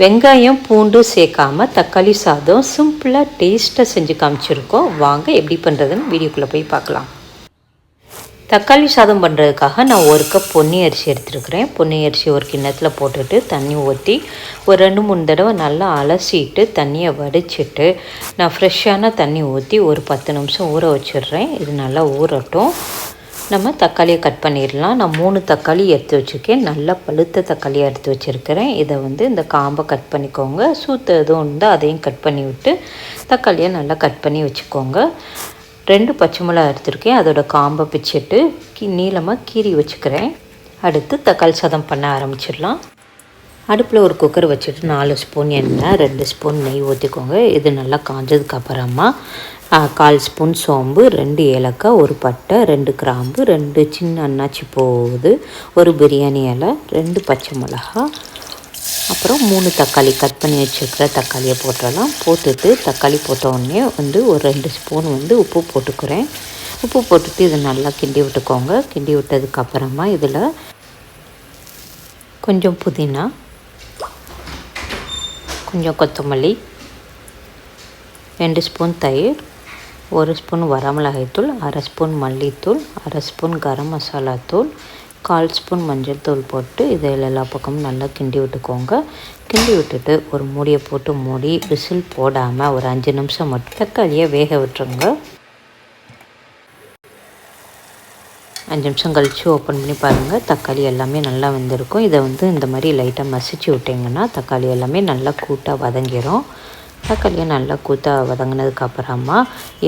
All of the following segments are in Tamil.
வெங்காயம் பூண்டு சேர்க்காம தக்காளி சாதம் சிம்பிளாக டேஸ்ட்டாக செஞ்சு காமிச்சிருக்கோம். வாங்க எப்படி பண்ணுறதுன்னு வீடியோக்குள்ளே போய் பார்க்கலாம். தக்காளி சாதம் பண்ணுறதுக்காக நான் ஒரு கப் பொன்னி அரிசி எடுத்துருக்கிறேன். பொன்னி அரிசி ஒரு கிண்ணத்தில் போட்டுட்டு தண்ணி ஊற்றி ஒரு ரெண்டு மூணு தடவை நல்லா அலசிட்டு தண்ணியை வடிச்சிட்டு நான் ஃப்ரெஷ்ஷான தண்ணி ஊற்றி ஒரு பத்து நிமிஷம் ஊற வச்சிடுறேன். இது நல்லா ஊறட்டும். நம்ம தக்காளியை கட் பண்ணிடலாம். நான் மூணு தக்காளி எடுத்து வச்சுருக்கேன். நல்லா பழுத்த தக்காளியாக எடுத்து வச்சுருக்கிறேன். இதை வந்து இந்த காம்பை கட் பண்ணிக்கோங்க. சூத்த எதுவும் இருந்தால் அதையும் கட் பண்ணி விட்டு தக்காளியை நல்லா கட் பண்ணி வச்சுக்கோங்க. ரெண்டு பச்சை மிளகா எடுத்திருக்கேன். அதோட காம்பை பிச்சுட்டு கீ நீளமாக கீறி வச்சுக்கிறேன். அடுத்து தக்காளி சாதம் பண்ண ஆரம்பிச்சிடலாம். அடுப்பில் ஒரு குக்கர் வச்சுட்டு நாலு ஸ்பூன் எண்ணெய் ரெண்டு ஸ்பூன் நெய் ஊற்றிக்கோங்க இது நல்லா காஞ்சதுக்கு அப்புறமா கால் ஸ்பூன் சோம்பு ரெண்டு ஏலக்காய் ஒரு பட்டை ரெண்டு கிராம்பு ரெண்டு சின்ன அன்னாச்சி போகுது ஒரு பிரியாணி இலை ரெண்டு பச்சை மிளகா அப்புறம் மூணு தக்காளி. கட் பண்ணி வச்சுருக்கிற தக்காளியை போட்டுடலாம். போட்டுட்டு தக்காளி போட்ட உடனே வந்து ஒரு ரெண்டு ஸ்பூன் வந்து உப்பு போட்டுக்கிறேன். உப்பு போட்டுட்டு இதை நல்லா கிண்டி விட்டுக்கோங்க. கிண்டி விட்டதுக்கப்புறமா இதில் கொஞ்சம் புதினா கொஞ்சம் கொத்தமல்லி ரெண்டு ஸ்பூன் தயிர் ஒரு ஸ்பூன் வரமிளகாய்த்தூள் அரை ஸ்பூன் மல்லித்தூள் அரை ஸ்பூன் கரம் மசாலா தூள் கால் ஸ்பூன் மஞ்சள் தூள் போட்டு இதில் எல்லா பக்கமும் நல்லா கிண்டி விட்டுக்கோங்க. கிண்டி விட்டுட்டு ஒரு மூடியை போட்டு மூடி விசில் போடாமல் ஒரு அஞ்சு நிமிஷம் மட்டும் தக்காளியை வேக விட்டுருங்க. அஞ்சு நிமிஷம் கழித்து ஓப்பன் பண்ணி பாருங்கள் தக்காளி எல்லாமே நல்லா வந்திருக்கும். இதை வந்து இந்த மாதிரி லைட்டாக மசிச்சு விட்டிங்கன்னா தக்காளி எல்லாமே நல்லா கூட்டாக வதங்கிடும் தக்காளியை நல்லா கூத்தா வதங்கினதுக்கப்புறமா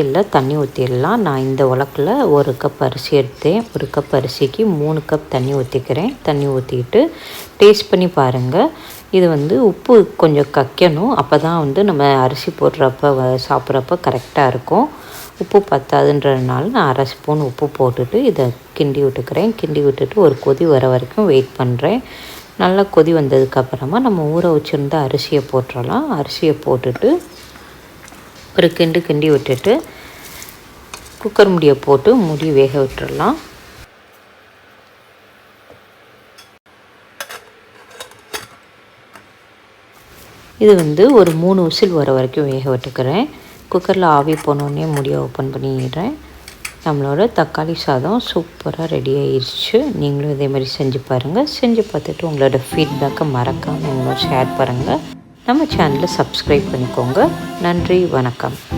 இல்லை தண்ணி ஊற்றிடலாம் நான் இந்த உலக்கில் ஒரு கப் அரிசி எடுத்தேன். ஒரு கப் அரிசிக்கு மூணு கப் தண்ணி ஊற்றிக்கிறேன் தண்ணி ஊற்றிட்டு டேஸ்ட் பண்ணி பாருங்கள் இது வந்து உப்பு கொஞ்சம் கக்கணும். அப்போ தான் வந்து நம்ம அரிசி போடுறப்ப சாப்பிட்றப்ப கரெக்டாக இருக்கும். உப்பு பத்தாதுன்றதுனால நான் அரை ஸ்பூன் உப்பு போட்டுட்டு இதை கிண்டி விட்டுக்கிறேன். கிண்டி விட்டுட்டு ஒரு கொதி வர வரைக்கும் வெயிட் பண்ணுறேன் நல்லா கொதி வந்ததுக்கப்புறமா நம்ம ஊற வச்சுருந்த அரிசியை போட்டுடலாம். அரிசியை போட்டுட்டு ஒரு கிண்டு கிண்டி விட்டுட்டு குக்கர் முடியை போட்டு முடி வேக விட்டுடலாம். இது வந்து ஒரு மூணு விசில் வர வரைக்கும் வேக விட்டுக்கிறேன். குக்கரில் ஆவி போனோடனே முடியை ஓப்பன் பண்ணிடுறேன். நம்மளோட தக்காளி சாதம் சூப்பராக ரெடி ஆயிடுச்சு நீங்களும் இதே மாதிரி செஞ்சு பாருங்கள் செஞ்சு பார்த்துட்டு உங்களோட ஃபீட்பேக்கை மறக்காமல் எங்களோட ஷேர் பண்ணுங்கள் நம்ம சேனலை சப்ஸ்கிரைப் பண்ணிக்கோங்க. நன்றி வணக்கம்.